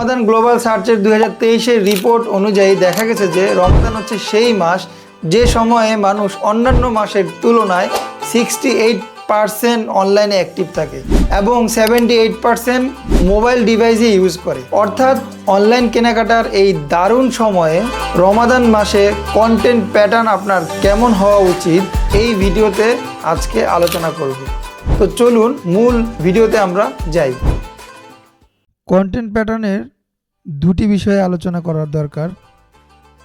রমাদান global সার্চের দুই হাজার তেইশের রিপোর্ট অনুযায়ী দেখা গেছে যে রমাদান হচ্ছে সেই মাস, যে সময়ে মানুষ অন্যান্য মাসের তুলনায় সিক্সটি এইট পার্সেন্ট অনলাইনে অ্যাক্টিভ থাকে এবং সেভেন্টি এইট পার্সেন্ট মোবাইল ডিভাইসে ইউজ করে। অর্থাৎ অনলাইন কেনাকাটার এই দারুণ সময়ে রমাদান মাসে কন্টেন্ট প্যাটার্ন আপনার কেমন হওয়া উচিত এই ভিডিওতে আজকে আলোচনা করব। তো চলুন মূল ভিডিওতে আমরা যাই। কন্টেন্ট প্যাটার্নের দুটি বিষয়ে আলোচনা করার দরকার।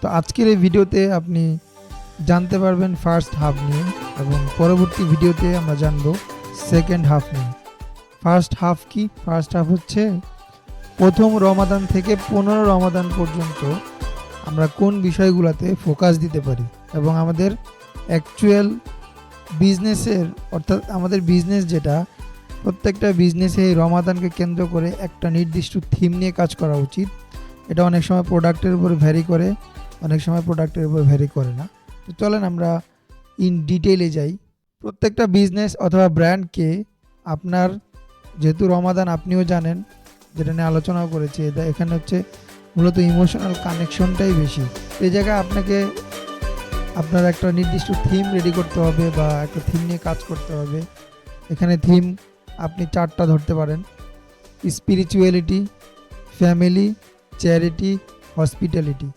তো আজকের এই ভিডিওতে আপনি জানতে পারবেন ফার্স্ট হাফ নিয়ে এবং পরবর্তী ভিডিওতে আমরা জানব সেকেন্ড হাফ নিয়ে। ফার্স্ট হাফ কি? ফার্স্ট হাফ হচ্ছে প্রথম রমাদান থেকে পনেরো রমাদান পর্যন্ত আমরা কোন বিষয়গুলোতে ফোকাস দিতে পারি এবং আমাদের অ্যাকচুয়াল বিজনেসের অর্থাৎ আমাদের বিজনেস যেটা প্রত্যেকটা বিজনেসে এই রমাদানকে কেন্দ্র করে একটা নির্দিষ্ট থিম নিয়ে কাজ করা উচিত। এটা অনেক সময় প্রোডাক্টের উপর ভ্যারি করে, অনেক সময় প্রোডাক্টের উপর ভ্যারি করে না। তো চলেন আমরা ইন ডিটেইলে যাই। প্রত্যেকটা বিজনেস অথবা ব্র্যান্ডকে আপনার, যেহেতু রমাদান আপনিও জানেন, যেটা নিয়ে আলোচনাও করেছি এখানে হচ্ছে মূলত ইমোশনাল কানেকশনটাই বেশি। এই জায়গায় আপনাকে, আপনার একটা নির্দিষ্ট থিম রেডি করতে হবে বা একটা থিম নিয়ে কাজ করতে হবে। এখানে থিম আপনি চারটা ধরতে পারেন। স্পিরিচুয়ালিটি ফ্যামিলি চ্যারিটি হসপিটালিটি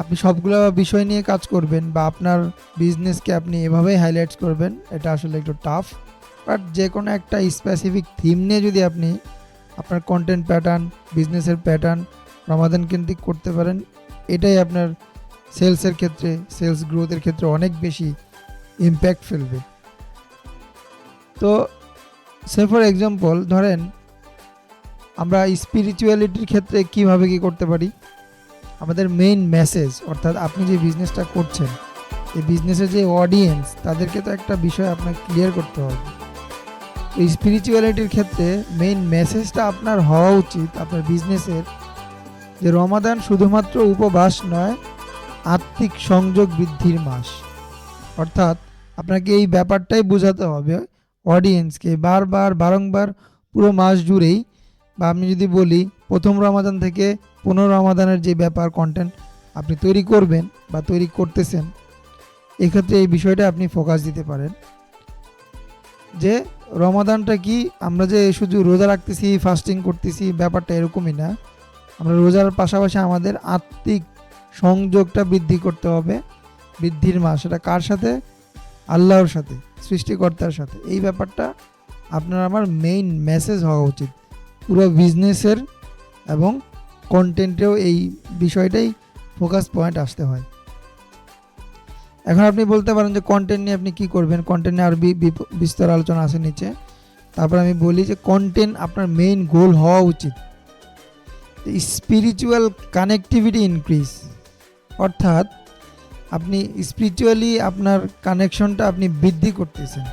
আপনি সবগুলো বিষয় নিয়ে কাজ করবেন বা আপনার বিজনেসকে আপনি এভাবেই হাইলাইটস করবেন, এটা আসলে একটু টাফ বাট যে কোনো একটা স্পেসিফিক থিম নিয়ে যদি আপনি আপনার কন্টেন্ট প্যাটার্ন বিজনেসের প্যাটার্ন রমাদান কেন্দ্রিক করতে পারেন, এটাই আপনার সেলসের ক্ষেত্রে সেলস গ্রোথের ক্ষেত্রে অনেক বেশি ইম্প্যাক্ট ফেলবে। তো সে ফর এক্সাম্পল ধরেন, আমরা স্পিরিচুয়ালিটির ক্ষেত্রে কীভাবে কি করতে পারি? আমাদের মেইন মেসেজ অর্থাৎ আপনি যে বিজনেসটা করছেন, এই বিজনেসের যে অডিয়েন্স তাদেরকে তো একটা বিষয় আপনাকে ক্লিয়ার করতে হবে। এই স্পিরিচুয়ালিটির ক্ষেত্রে মেইন মেসেজটা আপনার হওয়া উচিত, আপনার বিজনেসের যে রমাদান শুধুমাত্র উপবাস নয়, আত্মিক সংযোগ বৃদ্ধির মাস। অর্থাৎ আপনাকে এই ব্যাপারটাই বোঝাতে হবে অডিয়েন্সকে বারবার, বারংবার পুরো মাস জুড়েই বা আমি যদি বলি প্রথম রমাদান থেকে পনেরো রমাদানের যে ব্যাপার কন্টেন্ট আপনি তৈরি করবেন বা তৈরি করতেছেন, এক্ষেত্রে এই বিষয়টা আপনি ফোকাস দিতে পারেন। যে রমাদানটা কি আমরা যে শুধু রোজা রাখতেছি ফাস্টিং করতেছি, ব্যাপারটা এরকমই না। আমরা রোজার পাশাপাশি আমাদের আত্মিক সংযোগটা বৃদ্ধি করতে হবে, বৃদ্ধির মাস। সেটা কার সাথে? আল্লাহর সাথে, সৃষ্টিকর্তার সাথে। এই ব্যাপারটা আপনার আমার মেইন মেসেজ হওয়া উচিত। পুরো বিজনেসের এবং কন্টেন্টেও এই বিষয়টাই ফোকাস পয়েন্ট আসতে হয়। এখন আপনি বলতে পারেন যে কন্টেন্ট নিয়ে আপনি কি করবেন? কন্টেন্ট নিয়ে আর বিস্তর আলোচনা আছে নিচে। তারপর আমি বলি যে কন্টেন্ট আপনার মেইন গোল হওয়া উচিত। স্পিরিচুয়াল কানেক্টিভিটি ইনক্রিজ অর্থাৎ আপনি স্পিরিচুয়ালি আপনার কানেকশনটা আপনি বৃদ্ধি করতেছেন।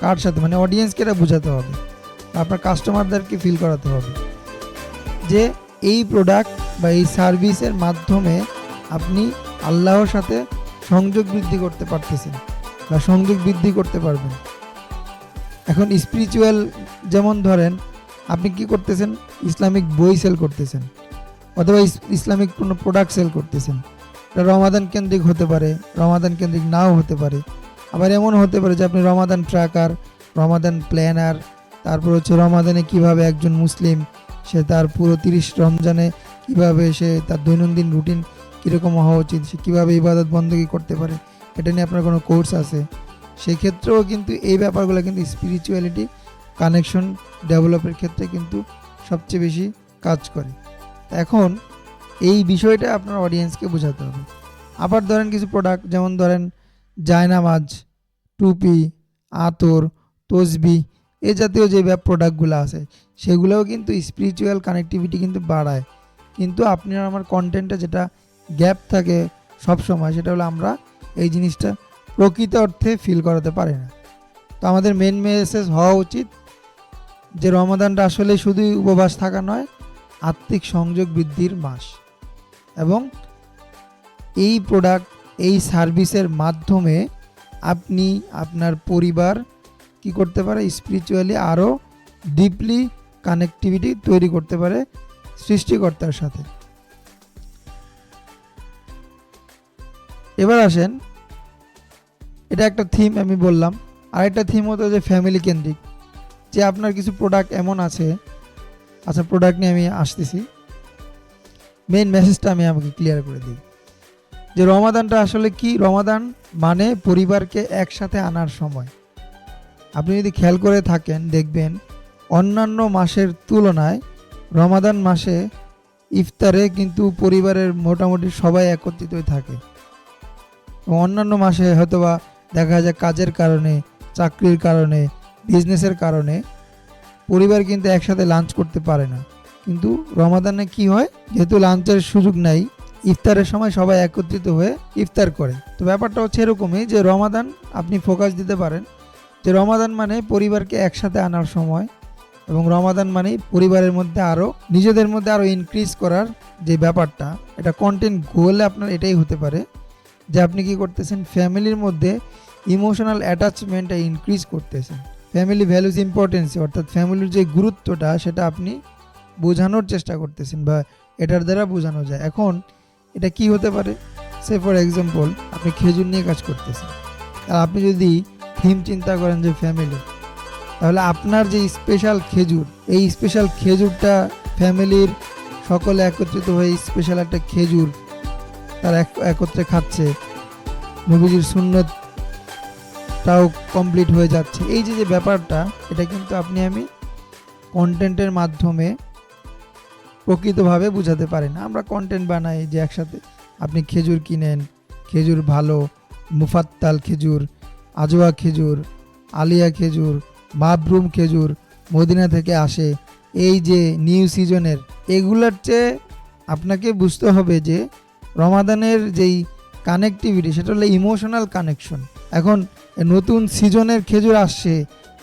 কার সাথে? মানে অডিয়েন্সকে এটা বোঝাতে হবে। আপনার কাস্টমারদেরকে ফিল করাতে হবে। যে এই প্রোডাক্ট বা এই সার্ভিসের মাধ্যমে আপনি আল্লাহর সাথে সংযোগ বৃদ্ধি করতে পারতেছেন বা সংযোগ বৃদ্ধি করতে পারবেন। এখন স্পিরিচুয়াল যেমন ধরেন, আপনি কি করতেছেন? ইসলামিক বই সেল করতেছেন। অথবা ইসলামিক কোনো প্রোডাক্ট সেল করতেছেন। রমাদান কেন্দ্রিক হতে পারে, রমাদান কেন্দ্রিক নাও হতে পারে। আবার এমন হতে পারে যে আপনি রমাদান ট্র্যাকার, রমাদান প্ল্যানার, তারপর হচ্ছে রমাদানে কীভাবে একজন মুসলিম, সে তার পুরো তিরিশ রমজানে কীভাবে সে তার দৈনন্দিন রুটিন কীরকম হওয়া উচিত, সে কীভাবে ইবাদত বন্দী করতে পারে, এটা নিয়ে আপনার কোনো কোর্স আছে? সেই ক্ষেত্রেও কিন্তু এই ব্যাপারগুলো কিন্তু স্পিরিচুয়ালিটি কানেকশন ডেভেলপের ক্ষেত্রে কিন্তু সবচেয়ে বেশি কাজ করে। এখন এই বিষয়টা আপনার অডিয়েন্সকে বোঝাতে হবে। আবার ধরেন কিছু প্রোডাক্ট যেমন ধরেন জায়নামাজ, টুপি, আতর, তসবি, এ জাতীয় যে ব্যাপ প্রোডাক্টগুলো আছে, সেগুলোও কিন্তু স্পিরিচুয়াল কানেক্টিভিটি কিন্তু বাড়ায়। কিন্তু আপনার আমার কন্টেন্টে যেটা গ্যাপ থাকে সব সময় সেটা হলো আমরা এই জিনিসটা প্রকৃত অর্থে ফিল করাতে পারি না। তো আমাদের মেন মেসেজ হওয়া উচিত যে রমাদানটা আসলে শুধুই উপবাস থাকা নয়, আত্মিক সংযোগ বৃদ্ধির মাস। এবং এই প্রোডাক্ট এই সার্ভিসের মাধ্যমে আপনি আপনার পরিবার কি করতে পারে? স্পিরিচুয়ালি আরও ডিপলি কানেক্টিভিটি তৈরি করতে পারে সৃষ্টিকর্তার সাথে। এবার আসেন, এটা একটা থিম আমি বললাম। আরেকটা থিম হতো যে ফ্যামিলি কেন্দ্রিক। যে আপনার কিছু প্রোডাক্ট এমন আছে আচ্ছা প্রোডাক্ট নিয়ে আমি আসতেছি। মেইন মেসেজটা আমি আমাকে ক্লিয়ার করে দিই। যে রমাদানটা আসলে কি? রমাদান মানে পরিবারকে একসাথে আনার সময়। আপনি যদি খেয়াল করে থাকেন, দেখবেন অন্যান্য মাসের তুলনায় রমাদান মাসে ইফতারে কিন্তু পরিবারের মোটামুটি সবাই একত্রিতই থাকে। অন্যান্য মাসে হয়তোবা দেখা যায় কাজের কারণে, চাকরির কারণে বিজনেসের কারণে পরিবার কিন্তু একসাথে লাঞ্চ করতে পারে না। কিন্তু রমাদানে কি হয়? যেহেতু লাঞ্চের সুযোগ নাই, ইফতারের সময় সবাই একত্রিত হয়ে ইফতার করে। তো ব্যাপারটা হচ্ছে এরকমই যে রমাদান আপনি ফোকাস দিতে পারেন। যে রমাদান মানে পরিবারকে একসাথে আনার সময় এবং রমাদান মানে পরিবারের মধ্যে আরও নিজেদের মধ্যে আরও ইনক্রিজ করার যে ব্যাপারটা, এটা কন্টেন্ট গোল আপনার এটাই হতে পারে। যে আপনি কি করতেছেন? ফ্যামিলির মধ্যে ইমোশনাল অ্যাটাচমেন্টটা ইনক্রিজ করতেছেন। ফ্যামিলি ভ্যালুজ ইম্পর্টেন্স অর্থাৎ ফ্যামিলির যে গুরুত্বটা, সেটা আপনি বোঝানোর চেষ্টা করতেছেন বা এটার দ্বারা বোঝানো যায়। এখন এটা কি হতে পারে? সে ফর এক্সাম্পল আপনি খেজুর নিয়ে কাজ করতেছেন। আর আপনি যদি থিম চিন্তা করেন যে ফ্যামিলি তাহলে আপনার যে স্পেশাল খেজুর, এই স্পেশাল খেজুরটা ফ্যামিলির সকলে একত্রিত হয়ে স্পেশাল একটা খেজুর তারা এক- একত্রে খাচ্ছে, নবীজির সুন্নতটাও কমপ্লিট হয়ে যাচ্ছে। এই যে যে ব্যাপারটা, এটা কিন্তু আপনি আমি কন্টেন্টের মাধ্যমে প্রকৃতভাবে বোঝাতে পারি না। আমরা কন্টেন্ট বানাই যে একসাথে। আপনি খেজুর কিনেন, খেজুর ভালো, মুফাত্তাল খেজুর, আজোয়া খেজুর, আলিয়া খেজুর, মাবরুম খেজুর মদিনা থেকে আসে। এই যে নিউ সিজনের এগুলার চেয়ে আপনাকে বুঝতে হবে যে রমাদানের যেই কানেকটিভিটি সেটা হলো ইমোশনাল কানেকশন এখন নতুন সিজনের খেজুর আসছে,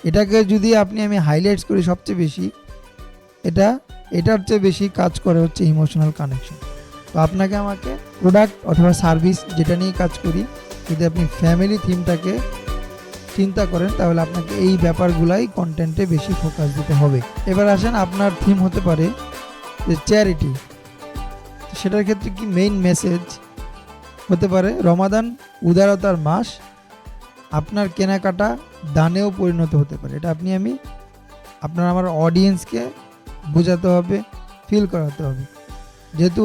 এটাকে যদি আপনি আমি হাইলাইটস করি সবচেয়ে বেশি এটা, এটার চেয়ে বেশি কাজ করে হচ্ছে ইমোশনাল কানেকশন তো আপনাকে আমাকে প্রোডাক্ট অথবা সার্ভিস যেটা নিয়ে কাজ করি, যদি আপনি ফ্যামিলি থিমটাকে চিন্তা করেন, তাহলে আপনাকে এই ব্যাপারগুলাই কন্টেন্টে বেশি ফোকাস দিতে হবে। এবার আসেন, আপনার থিম হতে পারে যে চ্যারিটি সেটার ক্ষেত্রে কি মেইন মেসেজ হতে পারে? রমাদান উদারতার মাস, আপনার কেনাকাটা দানেও পরিণত হতে পারে। এটা আপনি আমি, আপনার, আমার অডিয়েন্সকে বোঝাতে হবে ফিল করাতে হবে। যেহেতু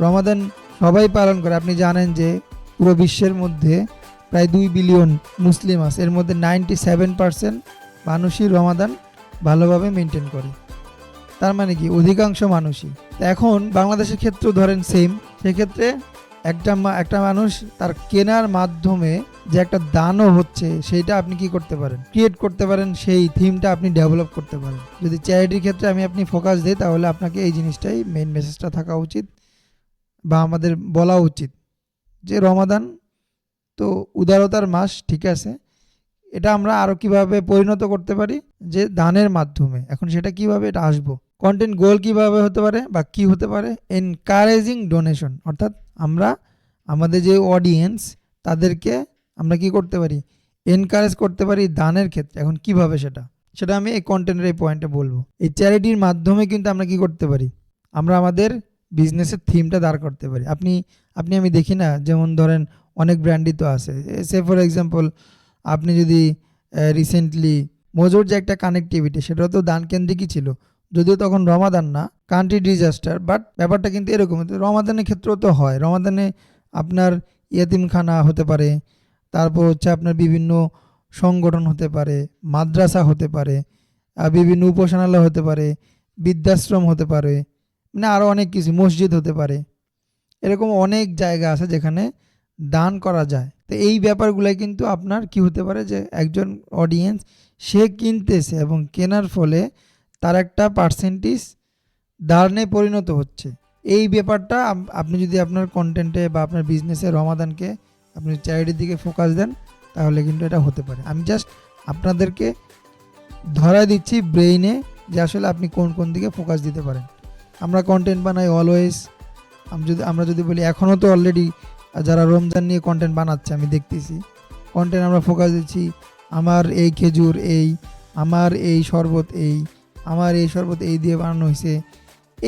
রমাদান সবাই পালন করে, আপনি জানেন যে পুরো বিশ্বের মধ্যে প্রায় দুই বিলিয়ন মুসলিম আছে, এর মধ্যে নাইনটি সেভেন পার্সেন্ট মানুষই রমাদান ভালোভাবে মেনটেন করে। তার মানে কি? অধিকাংশ মানুষই। এখন বাংলাদেশের ক্ষেত্রেও ধরেন সেম সেক্ষেত্রে একটা একটা মানুষ তার কেনার মাধ্যমে যে একটা দানও হচ্ছে, সেইটা আপনি কি করতে পারেন? ক্রিয়েট করতে পারেন, সেই থিমটা আপনি ডেভেলপ করতে পারেন। যদি চ্যারিটির ক্ষেত্রে আমি আপনি ফোকাস দিই, তাহলে আপনাকে এই জিনিসটাই মেইন মেসেজটা থাকা উচিত, বা আমাদের বলা উচিত যে রমাদান তো উদারতার মাস, ঠিক আছে? এটা আমরা আরও কীভাবে পরিণত করতে পারি? যে দানের মাধ্যমে। এখন সেটা কীভাবে এটা আসব? কন্টেন্ট গোল কীভাবে হতে পারে, বা কি হতে পারে? এনকারেজিং ডোনেশন অর্থাৎ আমরা আমাদের যে অডিয়েন্স তাদেরকে আমরা কি করতে পারি? এনকারেজ করতে পারি দানের ক্ষেত্রে। এখন কীভাবে সেটা? সেটা আমি এই কন্টেন্টের এই পয়েন্টে বলব। এই চ্যারিটির মাধ্যমে কিন্তু আমরা কি করতে পারি? আমরা আমাদের বিজনেসের থিমটা দাঁড় করতে পারি। আপনি আপনি আমি দেখি না, যেমন ধরেন অনেক ব্র্যান্ডই তো আছে। সে ফর এক্সাম্পল আপনি যদি রিসেন্টলি মজুর যে একটা কানেক্টিভিটি সেটাও তো দান কেন্দ্রিকই ছিল। যদিও তখন রমাদান না কান্ট্রি ডিজাস্টার বাট ব্যাপারটা কিন্তু এরকম। রমাদানের ক্ষেত্রেও তো হয়। রমাদানে আপনার ইয়াতিমখানা হতে পারে তারপর হচ্ছে আপনার বিভিন্ন সংগঠন হতে পারে, মাদ্রাসা হতে পারে বিভিন্ন উপাসনালয় হতে পারে, বৃদ্ধাশ্রম হতে পারে মানে আরও অনেক কিছু, মসজিদ হতে পারে। এরকম অনেক জায়গা আছে যেখানে দান করা যায়। তো এই ব্যাপারগুলাই কিন্তু আপনার কি হতে পারে যে একজন অডিয়েন্স সে কিনতেছে এবং কেনার ফলে তার একটা পার্সেন্টেজ দানে পরিণত হচ্ছে। এই ব্যাপারটা আপনি যদি আপনার কন্টেন্টে বা আপনার বিজনেসে রমাদানকে আপনি চ্যারিটির দিকে ফোকাস দেন, তাহলে কিন্তু এটা হতে পারে। আমি জাস্ট আপনাদেরকে ধরা দিচ্ছি ব্রেইনে যে আসলে আপনি কোন কোন দিকে ফোকাস দিতে পারেন। আমরা কন্টেন্ট বানাই অলওয়েজ আমি যদি, আমরা যদি বলি এখনও তো অলরেডি যারা রমজান নিয়ে কন্টেন্ট বানাচ্ছে, আমি দেখতেছি। কন্টেন্ট আমরা ফোকাস দিচ্ছি, আমার এই খেজুর এই, আমার এই শরবত এই, আমার এই শরবত এই দিয়ে বানানো হয়েছে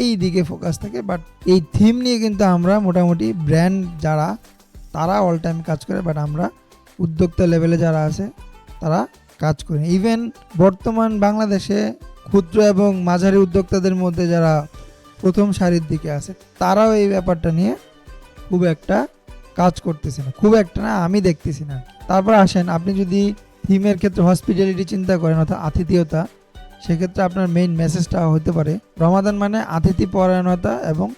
এই দিকে ফোকাস থাকে বাট এই থিম নিয়ে কিন্তু আমরা মোটামুটি ব্র্যান্ড যারা তারা অল টাইম কাজ করে বাট আমরা উদ্যোক্তা লেভেলে যারা আছে, তারা কাজ করে। ইভেন বর্তমান বাংলাদেশে ক্ষুদ্র এবং মাঝারি উদ্যোক্তাদের মধ্যে যারা প্রথম সারির দিকে আছে, তারাও এই ব্যাপারটা নিয়ে খুব একটা কাজ করতেছে না। খুব একটা না, আমি দেখতেছি না। তারপর আসেন, আপনি যদি থিমের ক্ষেত্রে হসপিটালিটি চিন্তা করেন, অর্থাৎ আতিথেয়তা, সেক্ষেত্রে আপনার মেইন মেসেজটা হতে পারে, রমাদান মানে আতিথি পরায়ণতা এবং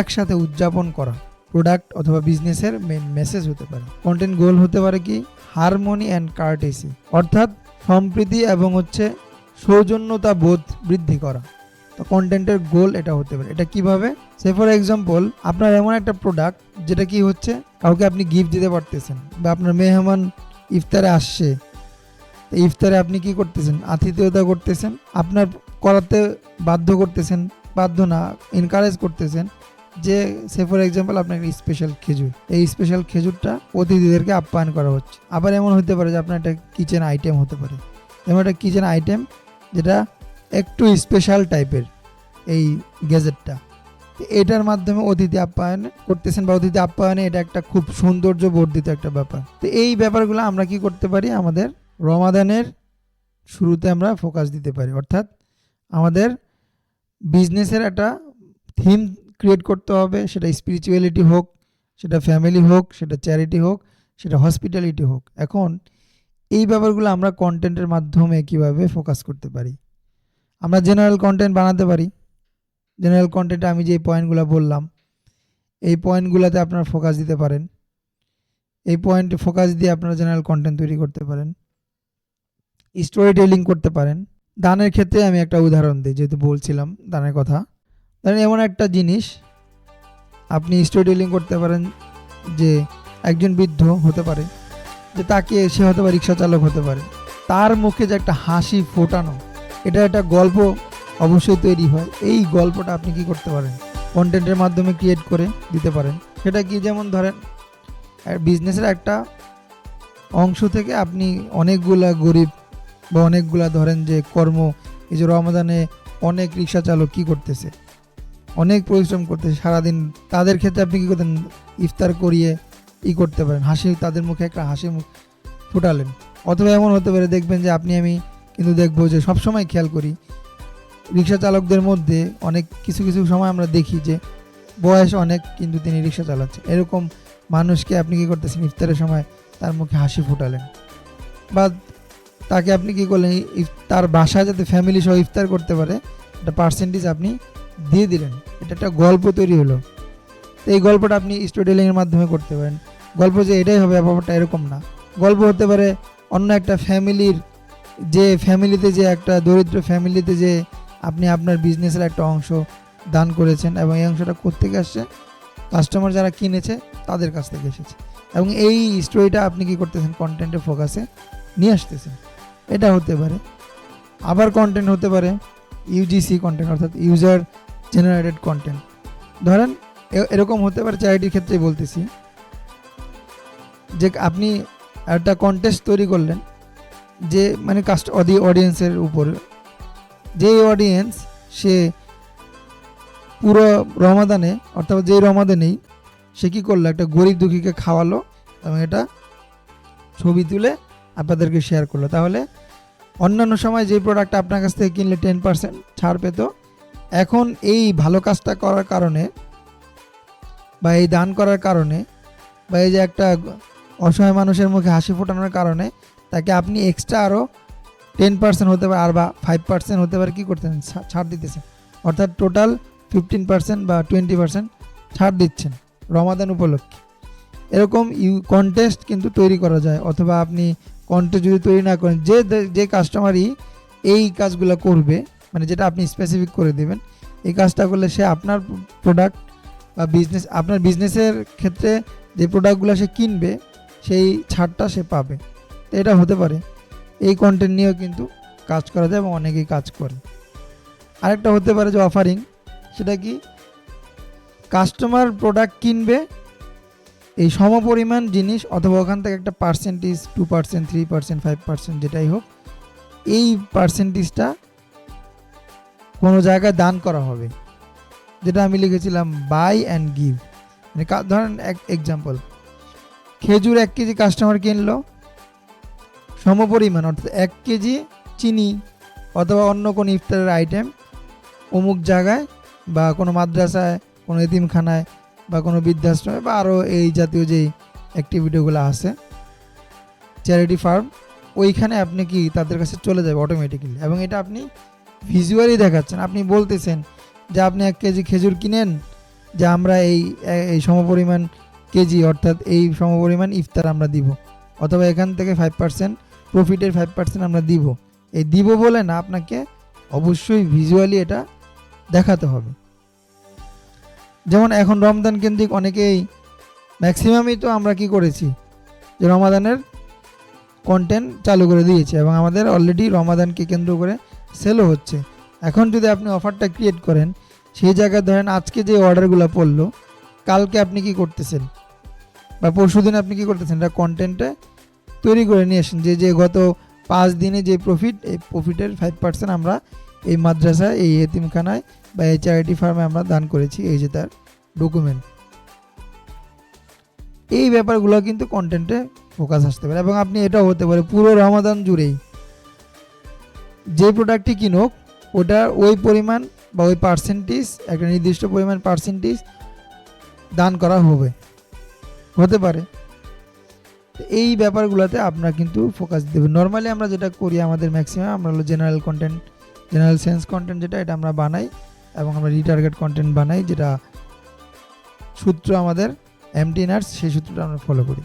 একসাথে উদযাপন করা। প্রোডাক্ট অথবা বিজনেসের মেন মেসেজ হতে পারে। কন্টেন্ট গোল হতে পারে কি? হারমোনি অ্যান্ড কার্টেসি অর্থাৎ সম্প্রীতি এবং হচ্ছে সৌজন্যতা বোধ বৃদ্ধি করা। তো কন্টেন্টের গোল এটা হতে পারে। এটা কীভাবে? সে ফর এক্সাম্পল আপনার এমন একটা প্রোডাক্ট যেটা কি হচ্ছে? কাউকে আপনি গিফট দিতে পারতেছেন বা আপনার মেহমান ইফতারে আসছে। ইফতারে আপনি কি করতেছেন? আতিথেয়তা করতেছেন। আপনার করাতে বাধ্য করতেছেন। বাধ্য না এনকারেজ করতেছেন। যে সে ফর এক্সাম্পল আপনার স্পেশাল খেজুর, এই স্পেশাল খেজুরটা অতিথিদেরকে আপ্যায়ন করা হচ্ছে। আবার এমন হতে পারে যে আপনার একটা কিচেন আইটেম হতে পারে। এমন একটা কিচেন আইটেম যেটা একটু স্পেশাল টাইপের এই গ্যাজেটটা তো এটার মাধ্যমে অতিথি আপ্যায়ন করতেছেন বা অতিথি আপ্যায়নে এটা একটা খুব সৌন্দর্য বর্ধিত একটা ব্যাপার। তো এই ব্যাপারগুলো আমরা কি করতে পারি? আমাদের রমাদানের শুরুতে আমরা ফোকাস দিতে পারি। অর্থাৎ আমাদের বিজনেসের একটা থিম ক্রিয়েট করতে হবে, সেটা স্পিরিচুয়ালিটি হোক, সেটা ফ্যামিলি হোক, সেটা চ্যারিটি হোক, সেটা হসপিটালিটি হোক। এখন এই ব্যাপারগুলো আমরা কন্টেন্টের মাধ্যমে কীভাবে ফোকাস করতে পারি? আমরা জেনারেল কন্টেন্ট বানাতে পারি। জেনারেল কন্টেন্টে আমি যে পয়েন্টগুলো বললাম, এই পয়েন্টগুলোতে আপনারা ফোকাস দিতে পারেন। এই পয়েন্টে ফোকাস দিয়ে আপনারা জেনারেল কন্টেন্ট তৈরি করতে পারেন। স্টোরি টেলিং করতে পারেন। দানের ক্ষেত্রে আমি একটা উদাহরণ দিই, যেহেতু বলছিলাম দানের কথা। ধরেন এমন একটা জিনিস, আপনি স্টোরি টেলিং করতে পারেন যে একজন বৃদ্ধ হতে পারে, যে তাকে সে হতে পারে রিক্সা চালক হতে পারে। তার মুখে যে একটা হাসি ফোটানো, এটা একটা গল্প অবশ্যই তৈরি হয়। এই গল্পটা আপনি কি করতে পারেন? কন্টেন্টের মাধ্যমে ক্রিয়েট করে দিতে পারেন। সেটা কি যেমন ধরেন বিজনেসের একটা অংশ থেকে আপনি অনেকগুলা গরিব বা অনেকগুলা ধরেন যে কর্ম, এই যে রমাদানে অনেক রিক্সা চালক কী করতেছে? অনেক পরিশ্রম করতেছে সারাদিন তাদের ক্ষেত্রে আপনি কী করতেন? ইফতার করিয়ে ই করতে পারেন। হাসি, তাদের মুখে একটা হাসি মুখ ফুটালেন। অথবা এমন হতে পারে, দেখবেন যে আপনি, আমি কিন্তু দেখব যে সবসময় খেয়াল করি, রিক্সা চালকদের মধ্যে অনেক কিছু কিছু সময় আমরা দেখি যে বয়স অনেক কিন্তু তিনি রিক্সা চালাচ্ছেন এরকম মানুষকে আপনি কি করতেছেন? ইফতারের সময় তার মুখে হাসি ফুটালেন। বা তাকে আপনি কি করলেন? তার বাসায় যাতে ফ্যামিলি সহ ইফতার করতে পারে, একটা পার্সেন্টেজ আপনি দিয়ে দিলেন। এটা একটা গল্প তৈরি হলো। তো এই গল্পটা আপনি স্টোরি টেলিংয়ের মাধ্যমে করতে পারেন। গল্প যে এটাই হবে, ব্যাপারটা এরকম না। গল্প হতে পারে অন্য একটা ফ্যামিলির যে ফ্যামিলিতে যে একটা দরিদ্র ফ্যামিলিতে যে আপনি আপনার বিজনেসের একটা অংশ দান করেছেন এবং এই অংশটা কোথেকে আসছে? কাস্টমার যারা কিনেছে, তাদের কাছ থেকে এসেছে। এবং এই স্টোরিটা আপনি কি করতেছেন? কন্টেন্টের ফোকাসে নিয়ে আসতেছেন। এটা হতে পারে। আবার কন্টেন্ট হতে পারে ইউজিসি কন্টেন্ট অর্থাৎ ইউজার জেনারেটেড কন্টেন্ট ধরেন এরকম হতে পারে চ্যারিটির ক্ষেত্রে বলতেছি। যে আপনি একটা কন্টেস্ট তৈরি করলেন, যে মানে কাস্ট অডিয়েন্সের উপর। যে অডিয়েন্স সে পুরো রমাদানে, অর্থাৎ যেই রমাদানেই সে কী করল? একটা গরিব দুঃখীকে খাওয়ালো এবং এটা ছবি তুলে আপনাদেরকে শেয়ার করল। তাহলে অন্যান্য সময় যে প্রোডাক্ট আপনার কাছ থেকে কিনলে টেন পার্সেন্ট ছাড় পেত এখন এই ভালো কাজটা করার কারণে বা এই দান করার কারণে বা এই যে একটা অসহায় মানুষের মুখে হাসি ফোটানোর কারণে তাকে আপনি এক্সট্রা আরও টেন পার্সেন্ট হতে পারে, আর বা ফাইভ পার্সেন্ট হতে পারে কী করতেছেন ছাড় দিতেছেন। অর্থাৎ টোটাল ফিফটিন পার্সেন্ট বা টোয়েন্টি পার্সেন্ট ছাড় দিচ্ছেন রমাদান উপলক্ষে। এরকম ইউ কন্টেস্ট কিন্তু তৈরি করা যায়, অথবা আপনি কন্টেস্ট যদি তৈরি না করেন, যে যে কাস্টমারই এই কাজগুলো করবে মানে যেটা আপনি স্পেসিফিক করে দেবেন, এই কাজটা করলে সে আপনার প্রোডাক্ট বা বিজনেস আপনার বিজনেসের ক্ষেত্রে যে প্রোডাক্টগুলো সে কিনবে, সেই ছাড়টা সে পাবে। তো এটা হতে পারে। এই কন্টেন্ট নিয়েও কিন্তু কাজ করা যায় এবং অনেকেই কাজ করে। আরেকটা হতে পারে যে অফারিং সেটা কি? কাস্টমার প্রোডাক্ট কিনবে, এই সমপরিমাণ জিনিস অথবা ওখান থেকে একটা percentage two percent three percent five percent যেটাই হোক, এই পার্সেন্টেজটা কোনো জায়গায় দান করা হবে। যেটা আমি লিখেছিলাম বাই অ্যান্ড গিভ মানে ধরেন এক এক্সাম্পল খেজুর এক কেজি কাস্টমার কিনলো সমপরিমাণ, অর্থাৎ এক কেজি চিনি অথবা অন্য কোনো ইফতারের আইটেম অমুক জায়গায় বা কোনো মাদ্রাসায়, কোনো এতিমখানায় বা কোনো বৃদ্ধাশ্রমে বা আরও এই জাতীয় যেই অ্যাক্টিভিটিগুলো আছে চ্যারিটি ফার্ম ওইখানে আপনি কি তাদের কাছে চলে যাবে অটোমেটিক্যালি এবং এটা আপনি ভিজুয়ালি দেখাচ্ছেন। আপনি বলতেছেন যে আপনি এক কেজি খেজুর কিনেন, যে আমরা এই এই সমপরিমাণ কেজি, অর্থাৎ এই সমপরিমাণ ইফতার আমরা দিব, অথবা এখান থেকে ফাইভ পার্সেন্ট প্রফিটের ফাইভ পার্সেন্ট আমরা দিব। এই দিব বলে না, আপনাকে অবশ্যই ভিজুয়ালি এটা দেখাতে হবে। যেমন এখন রমজান কেন্দ্রিক অনেকেই ম্যাক্সিমামই তো আমরা কি করেছি, যে রমাদানের কন্টেন্ট চালু করে দিয়েছে, এবং আমাদের অলরেডি রমাদানকে কেন্দ্র করে সেলও হচ্ছে। এখন যদি আপনি অফারটা ক্রিয়েট করেন, সেই জায়গায় ধরেন আজকে যে অর্ডারগুলো পড়ল, কালকে আপনি কি করতেছেন? বা পরশু দিন আপনি কি করতেছেন? এটা কন্টেন্টে তৈরি করে নিয়ে আসেন। যে যে গত পাঁচ দিনে যে প্রফিট এই প্রফিটের ফাইভ পার্সেন্ট আমরা এই মাদ্রাসায়, এই এতিমখানায় বা এই চ্যারিটি ফার্মে আমরা দান করেছি। এই যে তার ডকুমেন্ট এই ব্যাপারগুলো কিন্তু কন্টেন্টে ফোকাস আসতে পারে এবং আপনি এটাও হতে পারে, পুরো রমাদান জুড়েই যে প্রোডাক্টটি কিনুক, ওটা ওই পরিমাণ বা ওই পার্সেন্টেজ একটা নির্দিষ্ট পরিমাণ পার্সেন্টেজ দান করা হবে। হতে পারে। এই ব্যাপারগুলোতে আপনারা কিন্তু ফোকাস দেবেন। নর্মালি আমরা যেটা করি আমাদের ম্যাক্সিমাম আমরা হলো general content general sense content যেটা, এটা আমরা বানাই এবং আমরা রিটার্গেট কন্টেন্ট বানাই, যেটা সূত্র আমাদের এমটি নার্স সেই সূত্রটা আমরা ফলো করি।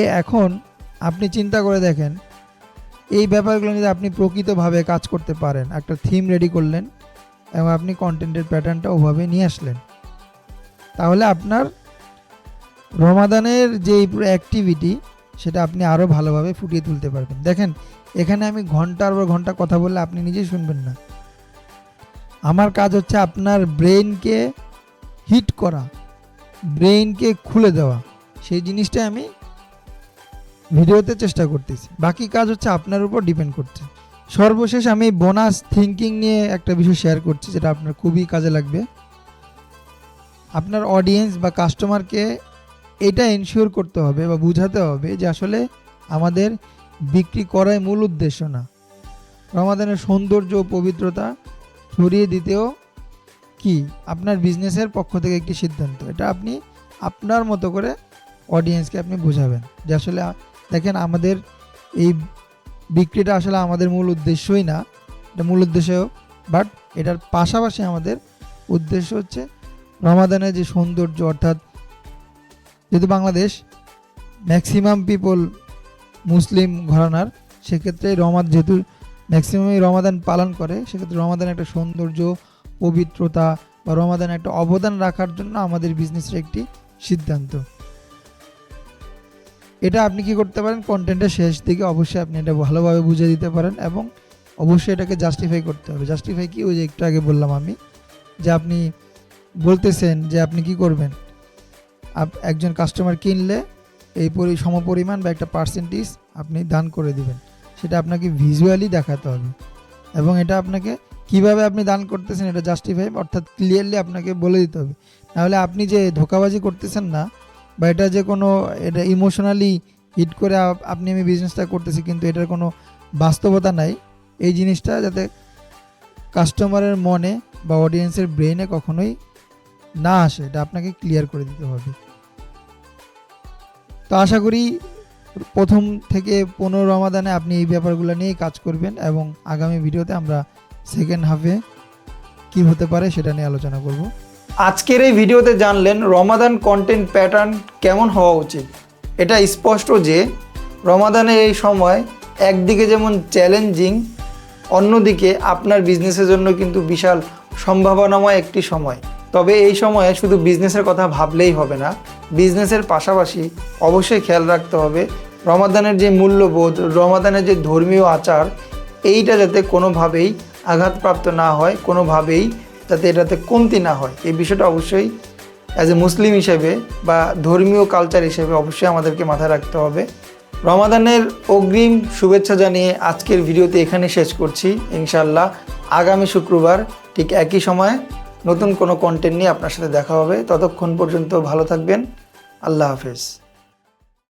এ এখন আপনি চিন্তা করে দেখেন এই ব্যাপারগুলো যদি আপনি প্রকৃতভাবে কাজ করতে পারেন। একটা থিম রেডি করলেন এবং আপনি কন্টেন্টের প্যাটার্নটা ওভাবে নিয়ে আসলেন। তাহলে আপনার রমাদানের যে অ্যাক্টিভিটি সেটা আপনি আরও ভালোভাবে ফুটিয়ে তুলতে পারবেন। দেখেন, এখানে আমি ঘণ্টার পর ঘণ্টা কথা বললে আপনি নিজেই শুনবেন না। আমার কাজ হচ্ছে আপনার ব্রেনকে হিট করা ব্রেইনকে খুলে দেওয়া। সেই জিনিসটাই আমি ভিডিওতে চেষ্টা করতেছি। বাকি কাজ হচ্ছে আপনার উপর ডিপেন্ড করছে সর্বশেষ আমি বোনাস থিঙ্কিং নিয়ে একটা বিষয় শেয়ার করছি, যেটা আপনার খুবই কাজে লাগবে। আপনার অডিয়েন্স বা কাস্টমারকে এটা এনশিওর করতে হবে বা বুঝাতে হবে যে আসলে আমাদের বিক্রি করাই মূল উদ্দেশ্য না। রমাদানের সৌন্দর্য ও পবিত্রতা ছড়িয়ে দিতেও কি? আপনার বিজনেসের পক্ষ থেকে একটি সিদ্ধান্ত। এটা আপনি আপনার মতো করে অডিয়েন্সকে আপনি বোঝাবেন যে আসলে দেখেন, আমাদের এই বিক্রিটা আসলে আমাদের মূল উদ্দেশ্যই না। এটা মূল উদ্দেশ্য বাট এটার পাশাপাশি আমাদের উদ্দেশ্য হচ্ছে রমাদানের যে সৌন্দর্য, অর্থাৎ যেহেতু বাংলাদেশ ম্যাক্সিমাম পিপল মুসলিম ঘরানার, সেক্ষেত্রে রমাদ যেহেতু ম্যাক্সিমামই রমাদান পালন করে, সেক্ষেত্রে রমাদান একটা সৌন্দর্য, পবিত্রতা বা রমাদান একটা অবদান রাখার জন্য আমাদের বিজনেসের একটি সিদ্ধান্ত। এটা আপনি কি করতে পারেন? কন্টেন্টের শেষ দিকে অবশ্যই আপনি এটা ভালোভাবে বুঝে দিতে পারেন এবং অবশ্যই এটাকে জাস্টিফাই করতে হবে। জাস্টিফাই কি? ওই যে একটু আগে বললাম আমি যে আপনি বলতেছেন যে আপনি কি করবেন? একজন কাস্টমার কিনলে এই পরি, সমপরিমাণ বা একটা পার্সেন্টেজ আপনি দান করে দিবেন। সেটা আপনাকে ভিজুয়ালি দেখাতে হবে এবং এটা আপনাকে কীভাবে আপনি দান করতেছেন এটা জাস্টিফাই অর্থাৎ ক্লিয়ারলি আপনাকে বলে দিতে হবে। নাহলে আপনি যে ধোকাবাজি করতেছেন না বা এটা যে কোনো, এটা ইমোশনালি হিট করে আপনি আমি বিজনেসটা করতেছি, কিন্তু এটার কোনো বাস্তবতা নাই। এই জিনিসটা যাতে কাস্টমারের মনে বা অডিয়েন্সের ব্রেনে কখনোই না আসে, এটা আপনাকে ক্লিয়ার করে দিতে হবে। তো আশা করি প্রথম থেকে পনেরো রমাদানে আপনি এই ব্যাপারগুলো নিয়েই কাজ করবেন এবং আগামী ভিডিওতে আমরা সেকেন্ড হাফে কি হতে পারে সেটা নিয়ে আলোচনা করব। আজকের এই ভিডিওতে জানলেন রমাদান কন্টেন্ট প্যাটার্ন কেমন হওয়া উচিত। এটা স্পষ্ট যে, রমাদানের এই সময় একদিকে যেমন চ্যালেঞ্জিং অন্যদিকে আপনার বিজনেসের জন্য কিন্তু বিশাল সম্ভাবনাময় একটি সময়। তবে এই সময়ে শুধু বিজনেসের কথা ভাবলেই হবে না বিজনেসের পাশাপাশি অবশ্যই খেয়াল রাখতে হবে, রমাদানের যে মূল্যবোধ, রমাদানের যে ধর্মীয় আচার, এইটা যাতে কোনোভাবেই আঘাতপ্রাপ্ত না হয়, কোনোভাবেই যাতে এটাতে কমতি না হয়। এই বিষয়টা অবশ্যই অ্যাজ এ মুসলিম হিসেবে বা ধর্মীয় কালচার হিসেবে অবশ্যই আমাদেরকে মাথায় রাখতে হবে। রমাদানের অগ্রিম শুভেচ্ছা জানিয়ে আজকের ভিডিওতে এখানে শেষ করছি। ইনশাল্লাহ আগামী শুক্রবার ঠিক একই সময় নতুন কোনো কন্টেন্ট নিয়ে আপনার সাথে দেখা হবে। ততক্ষণ পর্যন্ত ভালো থাকবেন। আল্লাহ হাফেজ।